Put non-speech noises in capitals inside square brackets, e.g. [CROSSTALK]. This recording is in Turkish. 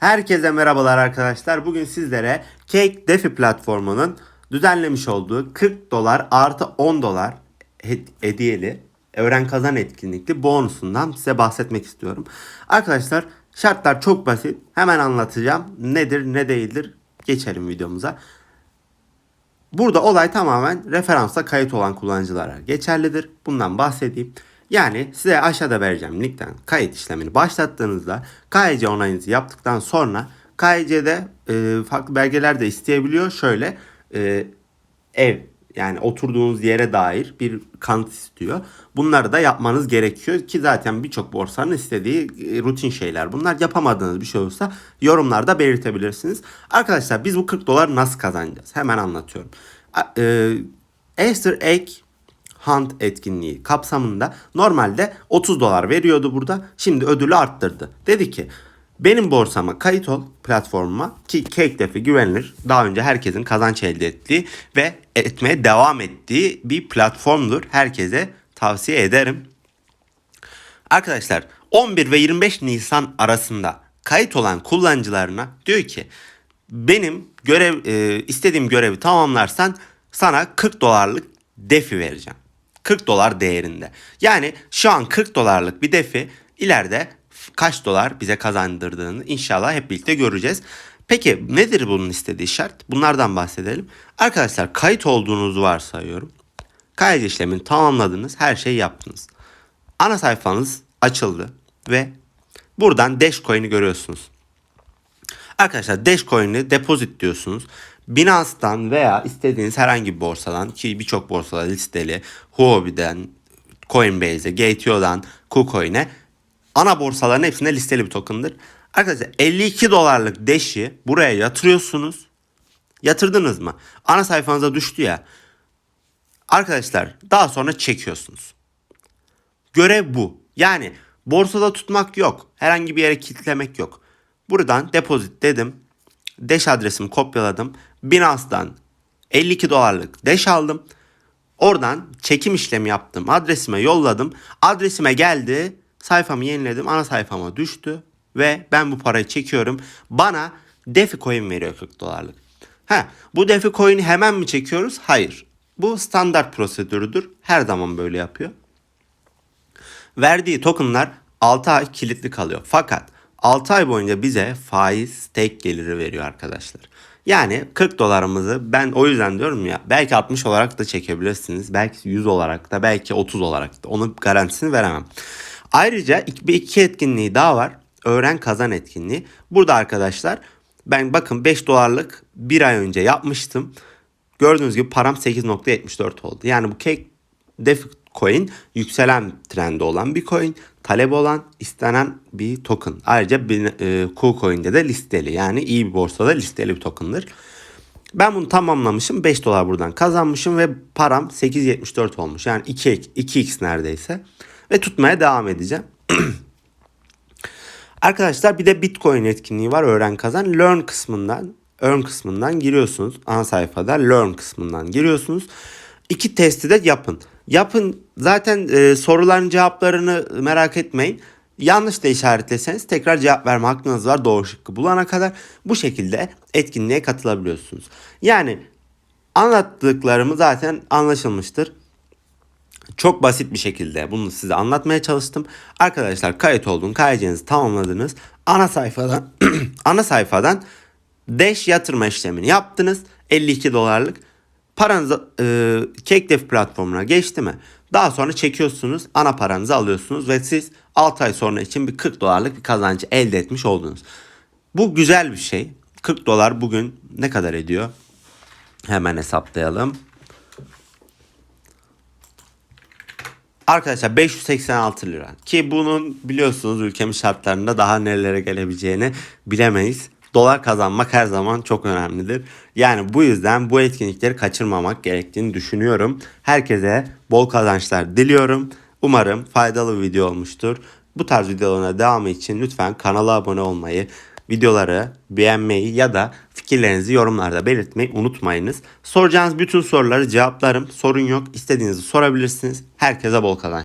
Herkese merhabalar arkadaşlar. Bugün sizlere Cake Defi platformunun düzenlemiş olduğu 40 dolar artı 10 dolar hed- hediyeli öğren kazan etkinlikli bonusundan size bahsetmek istiyorum. Arkadaşlar şartlar çok basit. Hemen anlatacağım. Nedir ne değildir. Geçelim videomuza. Burada olay tamamen referansa kayıt olan kullanıcılara geçerlidir. Bundan bahsedeyim. Yani size aşağıda vereceğim linkten kayıt işlemini başlattığınızda KYC onayınızı yaptıktan sonra KYC'de e, farklı belgeler de isteyebiliyor. Şöyle e, ev yani oturduğunuz yere dair bir kanıt istiyor. Bunları da yapmanız gerekiyor ki zaten birçok borsanın istediği e, rutin şeyler. Bunlar yapamadığınız bir şey olursa yorumlarda belirtebilirsiniz. Arkadaşlar biz bu 40 dolar nasıl kazanacağız? Hemen anlatıyorum. E, Easter Egg Hunt etkinliği kapsamında normalde 30 dolar veriyordu burada. Şimdi ödülü arttırdı. Dedi ki benim borsama kayıt ol platformuma ki CakeDefi güvenilir. Daha önce herkesin kazanç elde ettiği ve etmeye devam ettiği bir platformdur. Herkese tavsiye ederim. Arkadaşlar 11 ve 25 Nisan arasında kayıt olan kullanıcılarına diyor ki benim görev e, istediğim görevi tamamlarsan sana 40 dolarlık defi vereceğim. 40 dolar değerinde. Yani şu an 40 dolarlık bir defi ileride kaç dolar bize kazandırdığını inşallah hep birlikte göreceğiz. Peki nedir bunun istediği şart? Bunlardan bahsedelim. Arkadaşlar kayıt olduğunuzu varsayıyorum. Kayıt işlemini tamamladınız, her şeyi yaptınız. Ana sayfanız açıldı ve buradan Dashcoin'i görüyorsunuz. Arkadaşlar Dashcoin'i depozit diyorsunuz. Binance'dan veya istediğiniz herhangi bir borsadan ki birçok borsada listeli Huobi'den, Coinbase'e, Gateo'dan, KuCoin'e ana borsaların hepsinde listeli bir token'dır. Arkadaşlar 52 dolarlık Dash'i buraya yatırıyorsunuz. Yatırdınız mı? Ana sayfanıza düştü ya. Arkadaşlar daha sonra çekiyorsunuz. Görev bu. Yani borsada tutmak yok. Herhangi bir yere kilitlemek yok. Buradan depozit dedim. Dash adresimi kopyaladım. Binance'dan 52 dolarlık Dash aldım. Oradan çekim işlemi yaptım. Adresime yolladım. Adresime geldi. Sayfamı yeniledim. Ana sayfama düştü. Ve ben bu parayı çekiyorum. Bana Defi coin veriyor 40 dolarlık. Ha, bu Defi coin'i hemen mi çekiyoruz? Hayır. Bu standart prosedürüdür. Her zaman böyle yapıyor verdiği tokenlar 6 ay kilitli kalıyor. Fakat 6 ay boyunca bize faiz stake geliri veriyor arkadaşlar. Yani 40 dolarımızı ben o yüzden diyorum ya belki 60 olarak da çekebilirsiniz. Belki 100 olarak da belki 30 olarak da onun garantisini veremem. Ayrıca bir iki etkinliği daha var. Öğren kazan etkinliği. Burada arkadaşlar ben bakın 5 dolarlık bir ay önce yapmıştım. Gördüğünüz gibi param 8.74 oldu. Yani bu cake DeFi coin yükselen trendi olan bir coin. Talep olan istenen bir token. Ayrıca bin- e, KuCoin'de de listeli. Yani iyi bir borsada listeli bir token'dır. Ben bunu tamamlamışım. 5 dolar buradan kazanmışım ve param 8.74 olmuş. Yani 2, 2x neredeyse. Ve tutmaya devam edeceğim. [CLEARS THROAT] Arkadaşlar bir de Bitcoin etkinliği var. Öğren kazan. Learn kısmından Earn kısmından giriyorsunuz. Ana sayfada Learn kısmından giriyorsunuz. İki testi de yapın. Yapın zaten e, soruların cevaplarını merak etmeyin. Yanlış da işaretleseniz tekrar cevap verme hakkınız var doğru şıkkı bulana kadar. Bu şekilde etkinliğe katılabiliyorsunuz. Yani anlattıklarımı zaten anlaşılmıştır. Çok basit bir şekilde bunu size anlatmaya çalıştım. Arkadaşlar kayıt oldun, kaydınızı tamamladınız. Ana sayfadan [CLEARS THROAT] ana sayfadan Dash yatırma işlemini yaptınız. 52 dolarlık. Paranız e, CakeDev platformuna geçti mi? Daha sonra çekiyorsunuz, ana paranızı alıyorsunuz ve siz 6 ay sonra için bir 40 dolarlık bir kazancı elde etmiş oldunuz. Bu güzel bir şey. 40 dolar bugün ne kadar ediyor? Hemen hesaplayalım. Arkadaşlar 586 lira ki bunun biliyorsunuz ülkemiz şartlarında daha nerelere gelebileceğini bilemeyiz. Dolar kazanmak her zaman çok önemlidir. Yani bu yüzden bu etkinlikleri kaçırmamak gerektiğini düşünüyorum. Herkese bol kazançlar diliyorum. Umarım faydalı bir video olmuştur. Bu tarz videolarına devamı için lütfen kanala abone olmayı, videoları beğenmeyi ya da fikirlerinizi yorumlarda belirtmeyi unutmayınız. Soracağınız bütün soruları cevaplarım. Sorun yok. İstediğinizi sorabilirsiniz. Herkese bol kazanç.